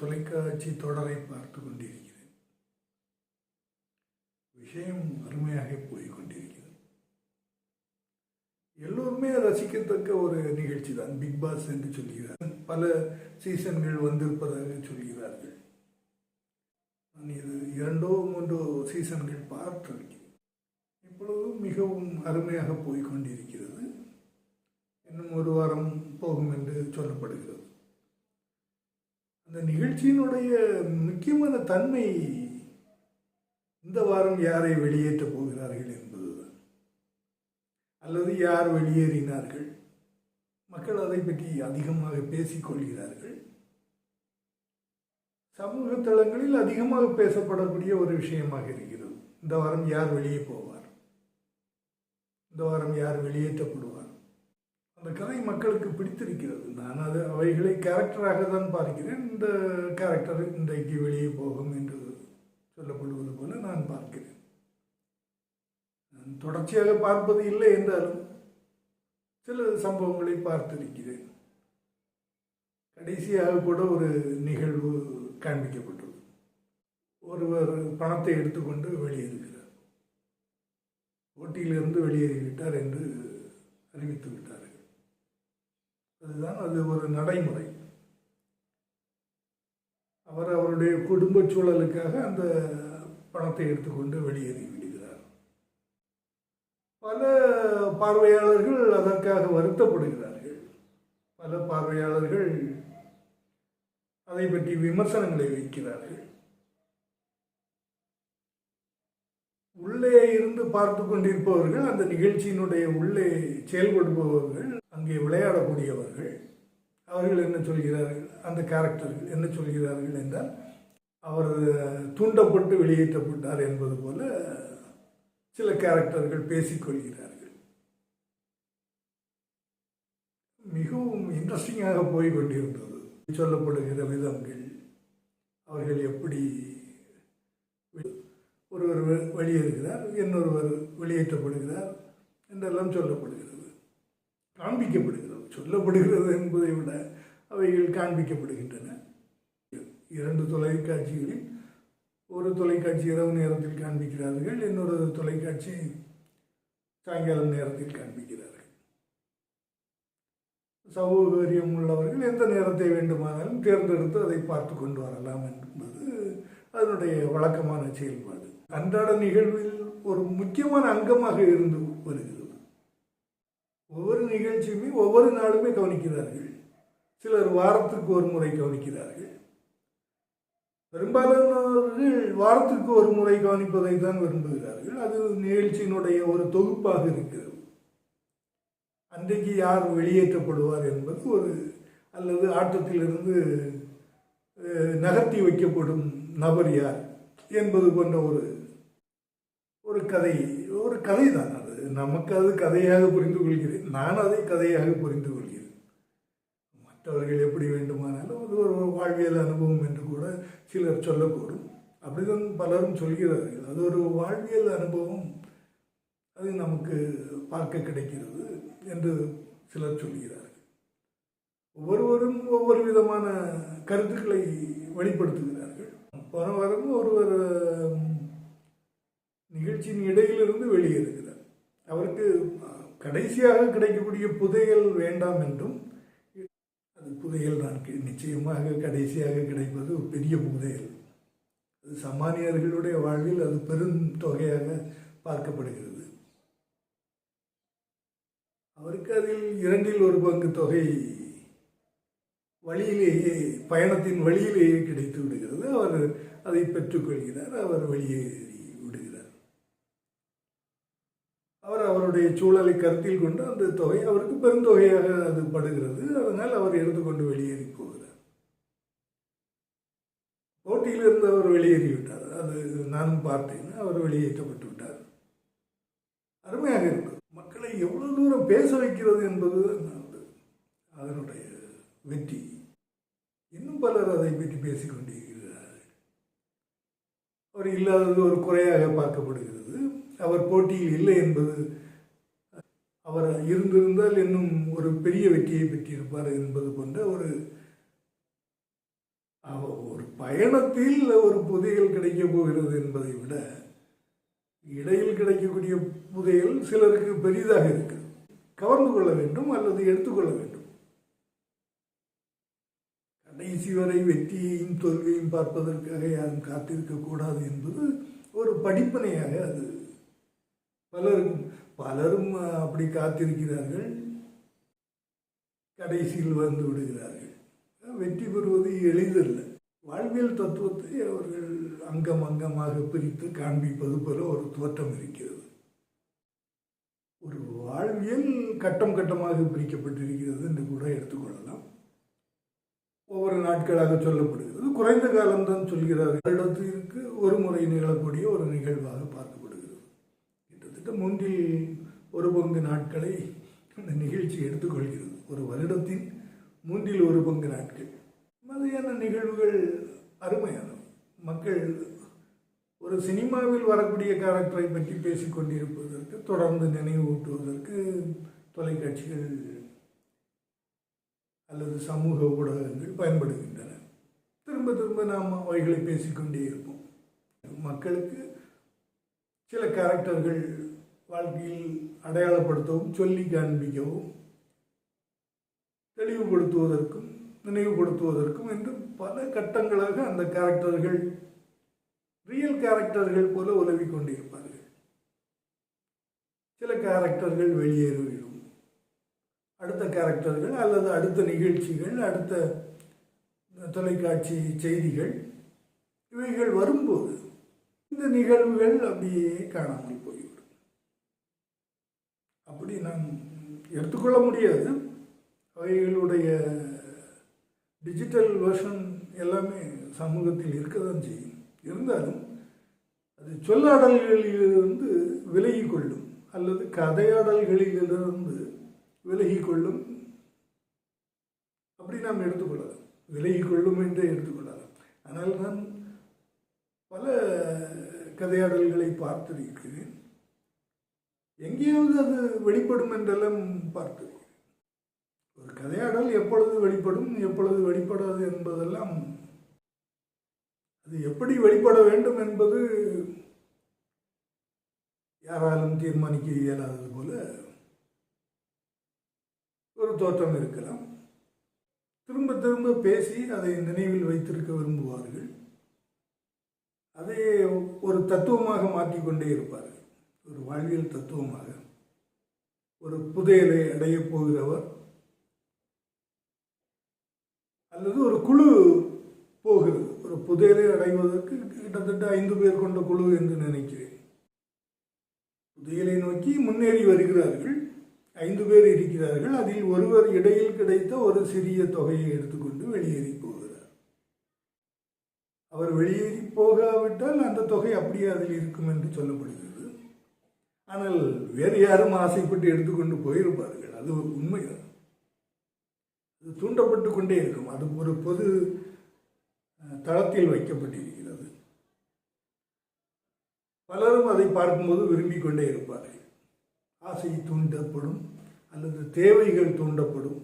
தொலைக்காட்சி தொடரை பார்த்து கொண்டிருக்கிறேன் விஷயம் அருமையாக போய்கொண்டிருக்கிறது எல்லோருமே ரசிக்கத்தக்க ஒரு நிகழ்ச்சி தான். பிக் பாஸ் என்று சொல்கிறார் பல சீசன்கள் வந்திருப்பதாக சொல்கிறார்கள். நான் இது இரண்டோ மூன்றோ சீசன்கள் பார்த்திருக்கிறேன். இப்பொழுதும் மிகவும் அருமையாக போய்கொண்டிருக்கிறது இன்னும் ஒரு வாரம் போகும் என்று சொல்லப்படுகிறது. அந்த நிகழ்ச்சியினுடைய முக்கியமான தன்மை இந்த வாரம் யாரை வெளியேற்றப் போகிறார்கள் என்பதுதான். அல்லது யார் வெளியேறினார்கள்? மக்கள் அதை பற்றி அதிகமாக பேசிக்கொள்கிறார்கள் சமூக தளங்களில் அதிகமாக பேசப்படக்கூடிய ஒரு விஷயமாக இருக்கிறது. இந்த வாரம் யார் வெளியே போவார்? இந்த வாரம் யார் வெளியேற்றப்படுவார்? அந்த கதை மக்களுக்கு பிடித்திருக்கிறது. நான் அது அவைகளை கேரக்டராக தான் பார்க்கிறேன். இந்த கேரக்டர் இன்றைக்கு வெளியே போகும் என்று சொல்லப்படுவது போல நான் பார்க்கிறேன். நான் தொடர்ச்சியாக பார்ப்பது இல்லை என்றாலும் சில சம்பவங்களை பார்த்திருக்கிறேன். கடைசியாக கூட ஒரு நிகழ்வு காண்பிக்கப்பட்டது ஒருவர் பணத்தை எடுத்துக்கொண்டு வெளியேறுகிறார். போட்டியிலிருந்து வெளியேறிவிட்டார் என்று அறிவித்து விட்டார். அதுதான் அது ஒரு நடைமுறை. அவர் அவருடைய குடும்ப சூழலுக்காக அந்த பணத்தை எடுத்துக்கொண்டு வெளியேறி விடுகிறார். பல பார்வையாளர்கள் அதற்காக வருத்தப்படுகிறார்கள். பல பார்வையாளர்கள் அதை பற்றி விமர்சனங்களை வைக்கிறார்கள். உள்ளே இருந்து பார்த்து கொண்டிருப்பவர்கள் அந்த நிகழ்ச்சியினுடைய உள்ளே செயல்படுபவர்கள் அங்கே விளையாடக்கூடியவர்கள் அவர்கள் என்ன சொல்கிறார்கள்? அந்த கேரக்டர்கள் என்ன சொல்கிறார்கள் என்றால் அவர் தூண்டப்பட்டு வெளியேற்றப்பட்டார் என்பது போல சில கேரக்டர்கள் பேசிக்கொள்கிறார்கள். மிகவும் இன்ட்ரெஸ்டிங்காக போய் கொண்டிருந்தது சொல்லப்படுகிற விதங்கள் அவர்கள் எப்படி ஒருவர் வெளியேறுகிறார் இன்னொருவர் வெளியேற்றப்படுகிறார் என்றெல்லாம் சொல்லப்படுகிறார் காண்பிக்கப்படுகிறது. சொல்லப்படுகிறது என்பதை விட அவைகள் காண்பிக்கப்படுகின்றன. இரண்டு தொலைக்காட்சிகளில் ஒரு தொலைக்காட்சி இரவு நேரத்தில் காண்பிக்கிறார்கள் இன்னொரு தொலைக்காட்சி சாயங்காலம் நேரத்தில் காண்பிக்கிறார்கள். சௌகரியம் உள்ளவர்கள் எந்த நேரத்தை வேண்டுமானாலும் தேர்ந்தெடுத்து அதை பார்த்து கொண்டு வரலாம் என்பது அதனுடைய வழக்கமான செயல்பாடு. அன்றாட நிகழ்வில் ஒரு முக்கியமான அங்கமாக இருந்து வருகிறது. ஒவ்வொரு நிகழ்ச்சியுமே ஒவ்வொரு நாளுமே கவனிக்கிறார்கள். சிலர் வாரத்துக்கு ஒரு முறை கவனிக்கிறார்கள். பெரும்பாலானவர்கள் வாரத்துக்கு ஒரு முறை கவனிப்பதை தான் விரும்புகிறார்கள். அது நிகழ்ச்சியினுடைய ஒரு தொகுப்பாக இருக்கிறது. அன்றைக்கு யார் வெளியேற்றப்படுவார் என்பது ஒரு அல்லது ஆட்டத்திலிருந்து நகர்த்தி வைக்கப்படும் நபர் யார் என்பது போன்ற ஒரு ஒரு கதை ஒரு கதை தான் அது. நமக்கு அது கதையாக புரிந்து கொள்கிறேன் நான் அதை கதையாக புரிந்து கொள்கிறேன் மற்றவர்கள் எப்படி வேண்டுமானாலும் அது ஒரு வாழ்வியல் அனுபவம் என்று கூட சிலர் சொல்லக்கூடும். அப்படிதான் பலரும் சொல்கிறார்கள். அது ஒரு வாழ்வியல் அனுபவம். அது நமக்கு பார்க்க கிடைக்கிறது என்று சிலர் சொல்கிறார்கள். ஒவ்வொருவரும் ஒவ்வொரு விதமான கருத்துக்களை வெளிப்படுத்துகிறார்கள். போன வாரம் ஒருவர் உம், இடையிலிருந்து வெளியேறுகிறார். அவருக்கு கடைசியாக கிடைக்கக்கூடிய புதையல் வேண்டாம் என்றும் அது புதையல் நான் நிச்சயமாக கடைசியாக கிடைப்பது ஒரு பெரிய புதையல். அது சாமானியர்களுடைய வாழ்வில் அது பெரும் தொகையாக பார்க்கப்படுகிறது. அவருக்கு அதில் இரண்டில் ஒரு பங்கு தொகை வழியிலேயே பயணத்தின் வழியிலேயே கிடைத்து விடுகிறது. அவர் அதை பெற்றுக்கொள்கிறார். அவர் வெளியேறி விடுகிறார் அவர் அவருடைய சூழலை கருத்தில் கொண்டு அந்த தொகை அவருக்கு பெருந்தொகையாக அது படுகிறது. அதனால் அவர் எடுத்துக்கொண்டு வெளியேறி போகிறார். போட்டியிலிருந்து அவர் வெளியேறிவிட்டார். அது நானும் பார்த்தேன். அவர் வெளியேற்றப்பட்டு விட்டார். அருமையாக இருக்கும். மக்களை எவ்வளவு தூரம் பேச வைக்கிறது என்பது அதனுடைய வெற்றி. இன்னும் பலர் அதை பற்றி பேசிக்கொண்டிருக்கிறார்கள். அவர் இல்லாதது ஒரு குறையாக பார்க்கப்படுகிறது. அவர் போட்டியில் இல்லை என்பது அவர் இருந்திருந்தால் இன்னும் ஒரு பெரிய வெற்றியை பெற்றிருப்பார் என்பது போன்ற ஒரு ஒரு பயணத்தில் ஒரு புதையல் கிடைக்க போகிறது என்பதை விட இடையில் கிடைக்கக்கூடிய புதையல் சிலருக்கு பெரிதாக இருக்கு கவர்ந்து கொள்ள வேண்டும் அல்லது எடுத்துக்கொள்ள வேண்டும். கடைசி வரை வெற்றியையும் தோல்வியையும் பார்ப்பதற்காக யாரும் காத்திருக்க கூடாது என்பது ஒரு படிப்பனையாக அது பலருக்கும் பலரும் அப்படி காத்திருக்கிறார்கள். கடைசியில் வந்து விடுகிறார்கள். வெற்றி பெறுவது எளிதல்ல. வாழ்வியல் தத்துவத்தை அவர்கள் அங்கம் அங்கமாக பிரித்து காண்பிப்பது போல ஒரு தோற்றம் இருக்கிறது. ஒரு வாழ்வியல் கட்டம் கட்டமாக பிரிக்கப்பட்டிருக்கிறது என்று கூட எடுத்துக்கொள்ளலாம். ஒவ்வொரு நாட்களாக சொல்லப்படுகிறது. குறைந்த காலம்தான் சொல்கிறார்கள். வருடத்திற்கு ஒரு முறை நிகழக்கூடிய ஒரு நிகழ்வாக பார்க்கப்படுகிறது. மூன்றில் ஒரு பங்கு நாட்களை அந்த நிகழ்ச்சி எடுத்துக்கொள்கிறது. ஒரு வருடத்தின் மூன்றில் ஒரு பங்கு நாட்கள். மாதிரியான நிகழ்வுகள் அருமையான. மக்கள் ஒரு சினிமாவில் வரக்கூடிய கேரக்டரை பற்றி பேசிக்கொண்டிருப்பதற்கு தொடர்ந்து நினைவூட்டுவதற்கு தொலைக்காட்சிகள் அல்லது சமூக ஊடகங்கள் பயன்படுகின்றன. திரும்ப திரும்ப நாம் அவைகளை பேசிக்கொண்டே இருப்போம். மக்களுக்கு சில கேரக்டர்கள் வாழ்க்கையில் அடையாளப்படுத்தவும் சொல்லி காண்பிக்கவும் தெளிவுபடுத்துவதற்கும் நினைவுபடுத்துவதற்கும் என்று பல கட்டங்களாக அந்த கேரக்டர்கள் ரியல் கேரக்டர்கள் போல உதவி கொண்டிருப்பார்கள். சில கேரக்டர்கள் வெளியேறிவிடும். அடுத்த கேரக்டர்கள் அல்லது அடுத்த நிகழ்ச்சிகள் அடுத்த தொலைக்காட்சி செய்திகள் இவைகள் வரும்போது இந்த நிகழ்வுகள் அப்படியே காணாமல் போயிடும் அப்படி நாம் எடுத்துக்கொள்ள முடியாது அவைகளுடைய டிஜிட்டல் வெர்ஷன் எல்லாமே சமூகத்தில் இருக்க தான் செய்யும். இருந்தாலும் அது சொல்லாடல்களிலிருந்து விலகி கொள்ளும் அல்லது கதையாடல்களிலிருந்து விலகி கொள்ளும் அப்படி நாம் எடுத்துக்கொள்ளலாம். விலகி கொள்ளும் என்றே எடுத்துக்கொள்ளலாம். ஆனால் நான் பல கதையாடல்களை பார்த்திருக்கிறேன். எங்கேயாவது அது வெளிப்படும் என்றெல்லாம் பார்த்திருக்கிறேன் ஒரு கதையாடல் எப்பொழுது வெளிப்படும் எப்பொழுது வெளிப்படாது என்பதெல்லாம் அது எப்படி வெளிப்பட வேண்டும் என்பது யாராலும் தீர்மானிக்க இயலாதது போல ஒரு தோற்றம் இருக்கலாம். திரும்ப திரும்ப பேசி அதை நினைவில் வைத்திருக்க விரும்புவார்கள். அதை ஒரு தத்துவமாக மாற்றிக்கொண்டே இருப்பார்கள். ஒரு வாழ்வியல் தத்துவமாக ஒரு புதையலை அடையப் போகிறவர் அல்லது ஒரு குழு போகிறது. ஒரு புதையலை அடைவதற்கு கிட்டத்தட்ட ஐந்து பேர் கொண்ட குழு என்று நினைக்கிறேன். புதையலை நோக்கி முன்னேறி வருகிறார்கள். ஐந்து பேர் இருக்கிறார்கள். அதில் ஒருவர் இடையில் கிடைத்த ஒரு சிறிய தொகையை எடுத்துக்கொண்டு வெளியேறி போகிறார். அவர் வெளியேறி போகாவிட்டால் அந்த தொகை அப்படியே அதில் இருக்கும் என்று சொல்லப்படுகிறது. ஆனால் வேறு யாரும் ஆசைப்பட்டு எடுத்துக்கொண்டு போயிருப்பார்கள். அது உண்மைதான் அது தூண்டப்பட்டு கொண்டே இருக்கும். அது ஒரு பொது தளத்தில் வைக்கப்பட்டிருக்கிறது. பலரும் அதை பார்க்கும்போது விரும்பிக் கொண்டே இருப்பார்கள். ஆசை தூண்டப்படும் அல்லது தேவைகள் தூண்டப்படும்.